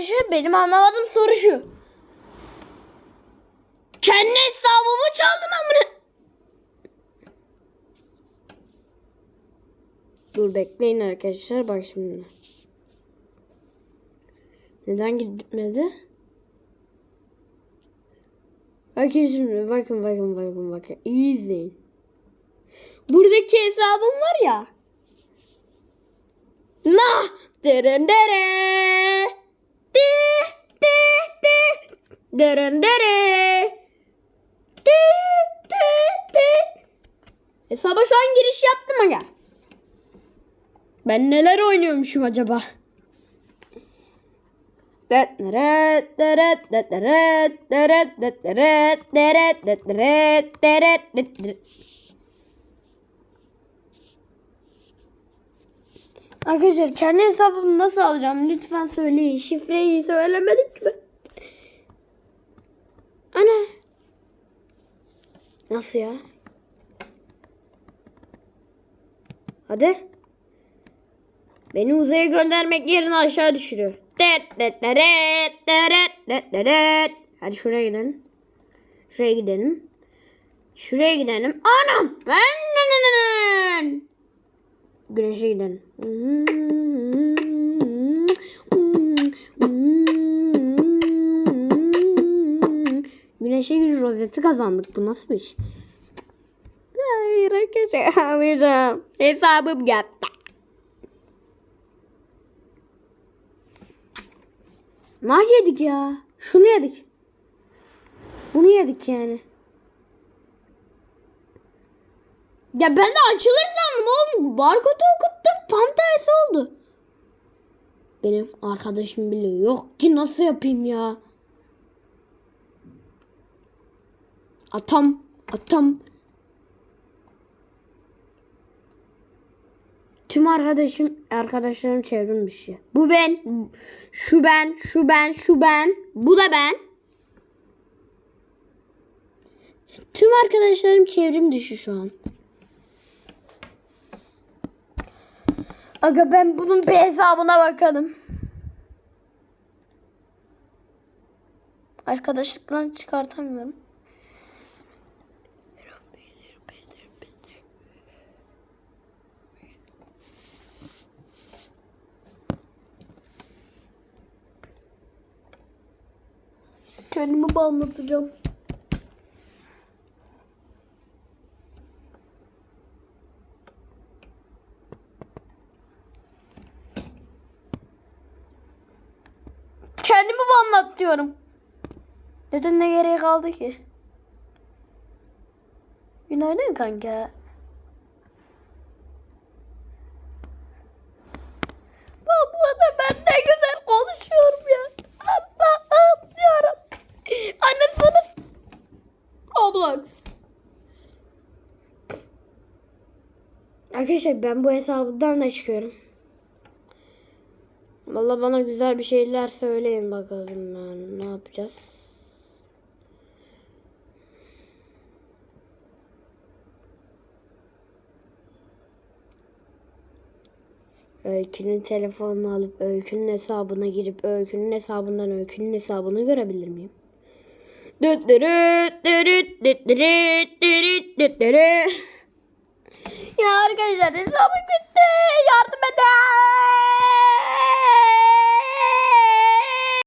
Şu benim anlamadığım soru şu. Kendi hesabımı çaldım amına. Dur bekleyin arkadaşlar bak şimdi. Neden gitmedi? Bakın şimdi bakın bakın bakın bakın. İyi izleyin. Buradaki hesabım var ya. Nah! Deren dere! De! Deren dere! De de de! Hesaba şu an giriş yaptım aga. Ben neler oynuyormuşum acaba? Arkadaşlar kendi hesabımı nasıl alacağım? Lütfen söyleyin. Şifreyi söylemedim ki ben. Ana. Nasıl ya? Hadi. Beni uzaya göndermek yerine aşağı düşürüyor. Det, det, deret, deret, det, deret. Hadi şuraya gidelim. Şuraya gidelim. Şuraya gidelim. Anam! Güneşe gidelim. Güneşe gir rozeti kazandık. Bu nasıl bir iş? Hayır arkadaşlar ağlayacağım. Hesabım yattı. Ne yedik ya? Şunu yedik. Bunu yedik yani. Ya ben de açılır sandım oğlum. Barkodu okuttum. Tam tersi oldu. Benim arkadaşım bile yok ki nasıl yapayım ya? Atam, atam. Tüm arkadaşım, arkadaşlarım çevrim dışı. Bu ben, şu ben, şu ben, şu ben, bu da ben. Tüm arkadaşlarım çevrim dışı şu an. Aga ben bunun bir hesabına bakalım. Arkadaşlıktan çıkartamıyorum. Kendimi bağlatacağım. Kendimi anlat diyorum. Neden ne gereği kaldı ki? Günaydın kanka. Bak bu arada ben ne güzel konuşuyorum ya. Arkadaşlar ben bu hesabından da çıkıyorum. Valla bana güzel bir şeyler söyleyin bakalım yani ne yapacağız. Öykünün telefonunu alıp Öykünün hesabına girip Öykünün hesabından Öykünün hesabını görebilir miyim? Düt düt düt dürüt. Ya arkadaşlar hesabım gitti. Yardım edin.